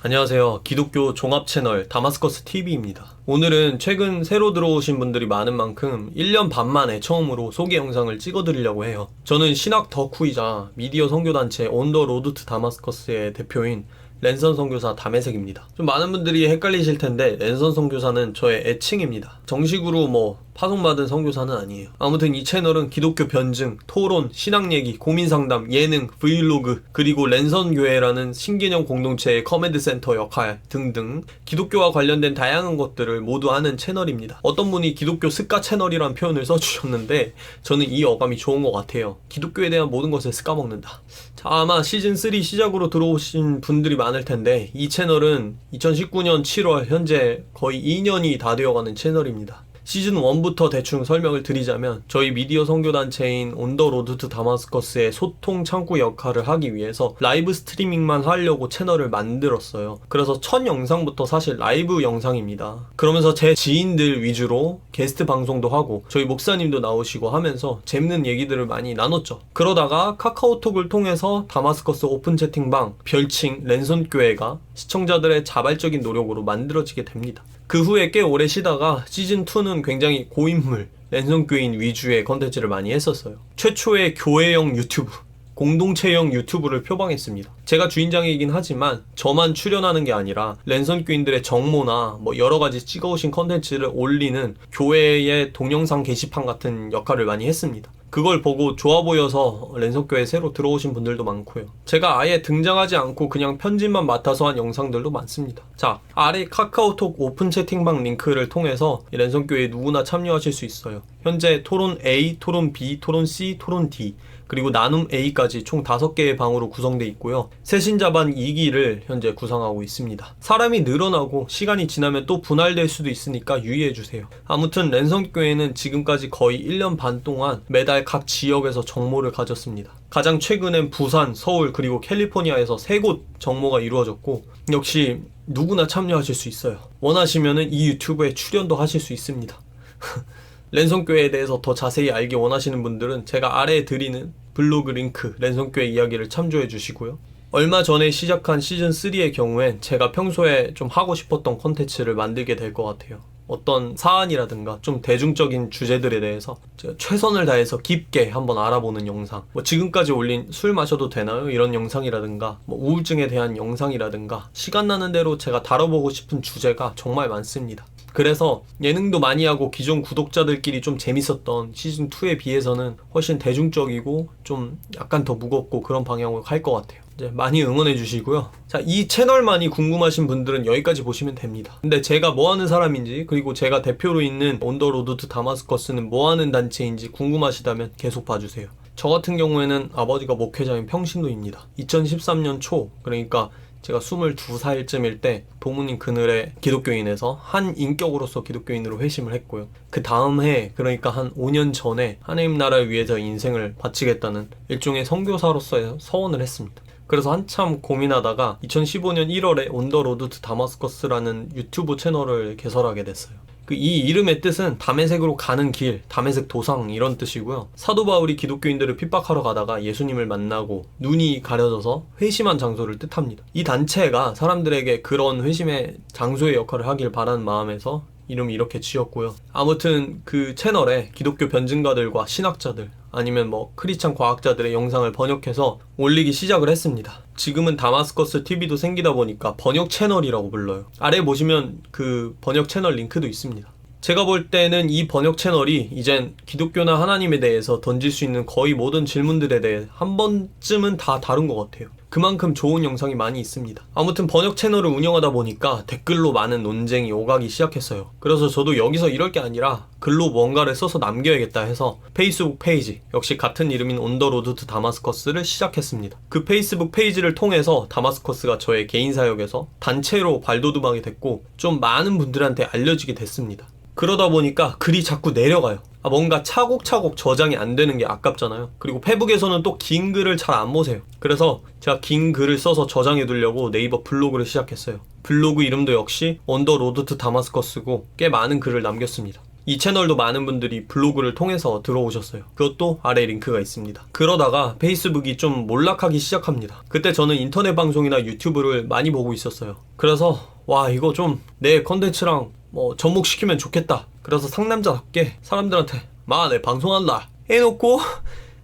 안녕하세요. 기독교 종합 채널 다마스커스 TV입니다. 오늘은 최근 새로 들어오신 분들이 많은 만큼 1년 반 만에 처음으로 소개 영상을 찍어드리려고 해요. 저는 신학 덕후이자 미디어 선교단체 온더 로드 투 다마스커스의 대표인 랜선 선교사 담혜색입니다. 좀 많은 분들이 헷갈리실 텐데 랜선 선교사는 저의 애칭입니다. 정식으로 뭐 파송받은 선교사는 아니에요. 아무튼 이 채널은 기독교 변증, 토론, 신학 얘기, 고민 상담, 예능, 브이로그, 그리고 랜선 교회라는 신개념 공동체의 커맨드 센터 역할 등등 기독교와 관련된 다양한 것들을 모두 하는 채널입니다. 어떤 분이 기독교 습가 채널이란 표현을 써주셨는데 저는 이 어감이 좋은 것 같아요. 기독교에 대한 모든 것을 습까먹는다. 자, 아마 시즌 3 시작으로 들어오신 분들이 많을 텐데 이 채널은 2019년 7월 현재 거의 2년이 다 되어가는 채널입니다. 시즌 1부터 대충 설명을 드리자면 저희 미디어 선교단체인 온더 로드 투 다마스커스의 소통 창구 역할을 하기 위해서 라이브 스트리밍만 하려고 채널을 만들었어요. 그래서 첫 영상부터 사실 라이브 영상입니다. 그러면서 제 지인들 위주로 게스트 방송도 하고 저희 목사님도 나오시고 하면서 재밌는 얘기들을 많이 나눴죠. 그러다가 카카오톡을 통해서 다마스커스 오픈 채팅방 별칭 랜선교회가 시청자들의 자발적인 노력으로 만들어지게 됩니다. 그 후에 꽤 오래 쉬다가 시즌2는 굉장히 고인물, 랜선교인 위주의 컨텐츠를 많이 했었어요. 최초의 교회형 유튜브, 공동체형 유튜브를 표방했습니다. 제가 주인장이긴 하지만 저만 출연하는 게 아니라 랜선교인들의 정모나 뭐 여러 가지 찍어오신 컨텐츠를 올리는 교회의 동영상 게시판 같은 역할을 많이 했습니다. 그걸 보고 좋아 보여서 랜선교에 새로 들어오신 분들도 많고요. 제가 아예 등장하지 않고 그냥 편집만 맡아서 한 영상들도 많습니다. 자, 아래 카카오톡 오픈 채팅방 링크를 통해서 랜선교에 누구나 참여하실 수 있어요. 현재 토론 A, 토론 B, 토론 C, 토론 D 그리고 나눔 A까지 총 5개의 방으로 구성되어 있고요. 새신자반 2기를 현재 구성하고 있습니다. 사람이 늘어나고 시간이 지나면 또 분할될 수도 있으니까 유의해 주세요. 아무튼 랜선교회는 지금까지 거의 1년 반 동안 매달 각 지역에서 정모를 가졌습니다. 가장 최근엔 부산, 서울, 그리고 캘리포니아에서 3곳 정모가 이루어졌고 역시 누구나 참여하실 수 있어요. 원하시면 이 유튜브에 출연도 하실 수 있습니다. 랜선교회에 대해서 더 자세히 알기 원하시는 분들은 제가 아래에 드리는 블로그 링크 랜선교회 이야기를 참조해 주시고요. 얼마 전에 시작한 시즌3의 경우엔 제가 평소에 좀 하고 싶었던 콘텐츠를 만들게 될 것 같아요. 어떤 사안이라든가 좀 대중적인 주제들에 대해서 제가 최선을 다해서 깊게 한번 알아보는 영상 뭐 지금까지 올린 술 마셔도 되나요? 이런 영상이라든가 뭐 우울증에 대한 영상이라든가 시간 나는 대로 제가 다뤄보고 싶은 주제가 정말 많습니다. 그래서 예능도 많이 하고 기존 구독자들끼리 좀 재밌었던 시즌 2에 비해서는 훨씬 대중적이고 좀 약간 더 무겁고 그런 방향으로 갈 것 같아요. 이제 많이 응원해 주시고요. 자, 이 채널만이 궁금하신 분들은 여기까지 보시면 됩니다. 근데 제가 뭐 하는 사람인지, 그리고 제가 대표로 있는 온더로드 투 다마스커스는 뭐 하는 단체인지 궁금하시다면 계속 봐주세요. 저 같은 경우에는 아버지가 목회자인 평신도입니다. 2013년 초, 그러니까 제가 22살쯤일 때 부모님 그늘에 기독교인에서 한 인격으로서 기독교인으로 회심을 했고요. 그 다음 해, 그러니까 한 5년 전에 하나님 나라를 위해서 인생을 바치겠다는 일종의 선교사로서의 서원을 했습니다. 그래서 한참 고민하다가 2015년 1월에 온더 로드 투 다마스커스라는 유튜브 채널을 개설하게 됐어요. 그 이 이름의 뜻은 담에색으로 가는 길, 담에색 도상 이런 뜻이고요. 사도 바울이 기독교인들을 핍박하러 가다가 예수님을 만나고 눈이 가려져서 회심한 장소를 뜻합니다. 이 단체가 사람들에게 그런 회심의 장소의 역할을 하길 바라는 마음에서 이름이 이렇게 지었고요. 아무튼 그 채널에 기독교 변증가들과 신학자들 아니면 뭐 크리스찬 과학자들의 영상을 번역해서 올리기 시작을 했습니다. 지금은 다마스커스 TV도 생기다 보니까 번역 채널이라고 불러요. 아래 보시면 그 번역 채널 링크도 있습니다. 제가 볼 때는 이 번역 채널이 이젠 기독교나 하나님에 대해서 던질 수 있는 거의 모든 질문들에 대해 한 번쯤은 다 다룬 것 같아요. 그만큼 좋은 영상이 많이 있습니다. 아무튼 번역 채널을 운영하다 보니까 댓글로 많은 논쟁이 오가기 시작했어요. 그래서 저도 여기서 이럴 게 아니라 글로 뭔가를 써서 남겨야겠다 해서 페이스북 페이지, 역시 같은 이름인 온더로드 투 다마스커스를 시작했습니다. 그 페이스북 페이지를 통해서 다마스커스가 저의 개인 사역에서 단체로 발돋움하게 됐고 좀 많은 분들한테 알려지게 됐습니다. 그러다 보니까 글이 자꾸 내려가요. 아, 뭔가 차곡차곡 저장이 안 되는 게 아깝잖아요. 그리고 페북에서는 또 긴 글을 잘 안 보세요. 그래서 제가 긴 글을 써서 저장해 두려고 네이버 블로그를 시작했어요. 블로그 이름도 역시 언더 로드 투 다마스커스고 꽤 많은 글을 남겼습니다. 이 채널도 많은 분들이 블로그를 통해서 들어오셨어요. 그것도 아래 링크가 있습니다. 그러다가 페이스북이 좀 몰락하기 시작합니다. 그때 저는 인터넷 방송이나 유튜브를 많이 보고 있었어요. 그래서 와 이거 좀 내 컨텐츠랑 뭐 접목시키면 좋겠다. 그래서 상남자답게 사람들한테 마 내 방송한다 해놓고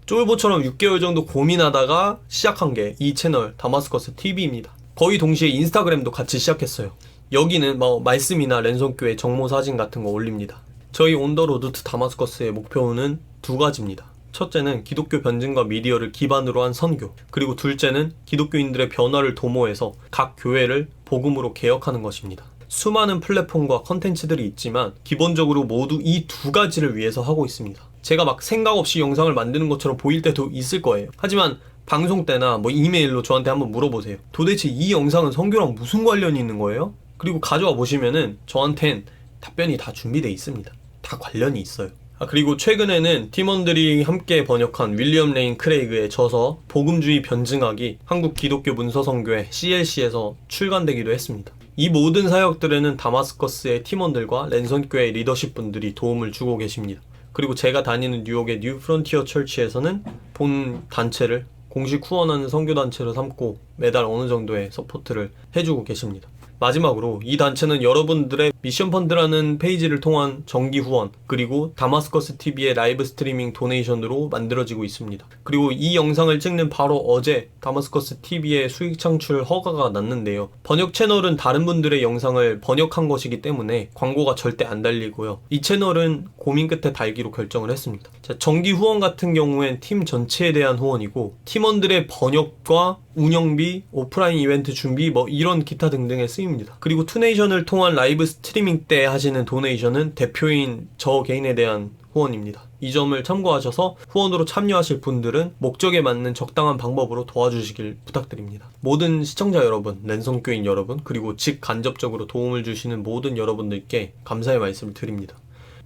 쫄보처럼 6개월 정도 고민하다가 시작한 게 이 채널 다마스커스 TV입니다. 거의 동시에 인스타그램도 같이 시작했어요. 여기는 뭐 말씀이나 랜선교회 정모 사진 같은 거 올립니다. 저희 온더로드 투 다마스커스의 목표는 두 가지입니다. 첫째는 기독교 변증과 미디어를 기반으로 한 선교, 그리고 둘째는 기독교인들의 변화를 도모해서 각 교회를 복음으로 개혁하는 것입니다. 수많은 플랫폼과 컨텐츠들이 있지만 기본적으로 모두 이 두 가지를 위해서 하고 있습니다. 제가 막 생각 없이 영상을 만드는 것처럼 보일 때도 있을 거예요. 하지만 방송 때나 뭐 이메일로 저한테 한번 물어보세요. 도대체 이 영상은 성교랑 무슨 관련이 있는 거예요? 그리고 가져와 보시면은 저한텐 답변이 다 준비되어 있습니다. 다 관련이 있어요. 아, 그리고 최근에는 팀원들이 함께 번역한 윌리엄 레인 크레이그의 저서 복음주의 변증학이 한국 기독교 문서성교회 CLC에서 출간되기도 했습니다. 이 모든 사역들에는 다마스커스의 팀원들과 랜선교회 리더십 분들이 도움을 주고 계십니다. 그리고 제가 다니는 뉴욕의 뉴 프론티어 철치에서는 본 단체를 공식 후원하는 선교단체로 삼고 매달 어느 정도의 서포트를 해주고 계십니다. 마지막으로 이 단체는 여러분들의 미션 펀드라는 페이지를 통한 정기 후원 그리고 다마스커스 TV의 라이브 스트리밍 도네이션으로 만들어지고 있습니다. 그리고 이 영상을 찍는 바로 어제 다마스커스 TV의 수익 창출 허가가 났는데요. 번역 채널은 다른 분들의 영상을 번역한 것이기 때문에 광고가 절대 안 달리고요. 이 채널은 고민 끝에 달기로 결정을 했습니다. 자, 정기 후원 같은 경우엔 팀 전체에 대한 후원이고 팀원들의 번역과 운영비, 오프라인 이벤트 준비 뭐 이런 기타 등등에 쓰 입니다. 그리고 투네이션을 통한 라이브 스트리밍 때 하시는 도네이션은 대표인 저 개인에 대한 후원입니다. 이 점을 참고하셔서 후원으로 참여하실 분들은 목적에 맞는 적당한 방법으로 도와주시길 부탁드립니다. 모든 시청자 여러분, 랜선교인 여러분, 그리고 직간접적으로 도움을 주시는 모든 여러분들께 감사의 말씀을 드립니다.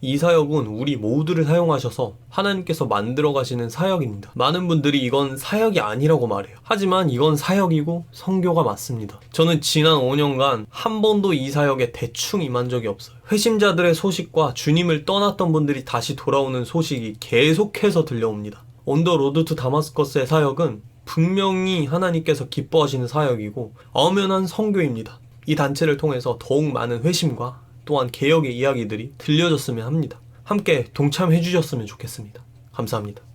이 사역은 우리 모두를 사용하셔서 하나님께서 만들어 가시는 사역입니다. 많은 분들이 이건 사역이 아니라고 말해요. 하지만 이건 사역이고 성교가 맞습니다. 저는 지난 5년간 한 번도 이 사역에 대충 임한 적이 없어요. 회심자들의 소식과 주님을 떠났던 분들이 다시 돌아오는 소식이 계속해서 들려옵니다. 언더 로드 투 다마스커스의 사역은 분명히 하나님께서 기뻐하시는 사역이고 엄연한 성교입니다. 이 단체를 통해서 더욱 많은 회심과 또한 개혁의 이야기들이 들려졌으면 합니다. 함께 동참해 주셨으면 좋겠습니다. 감사합니다.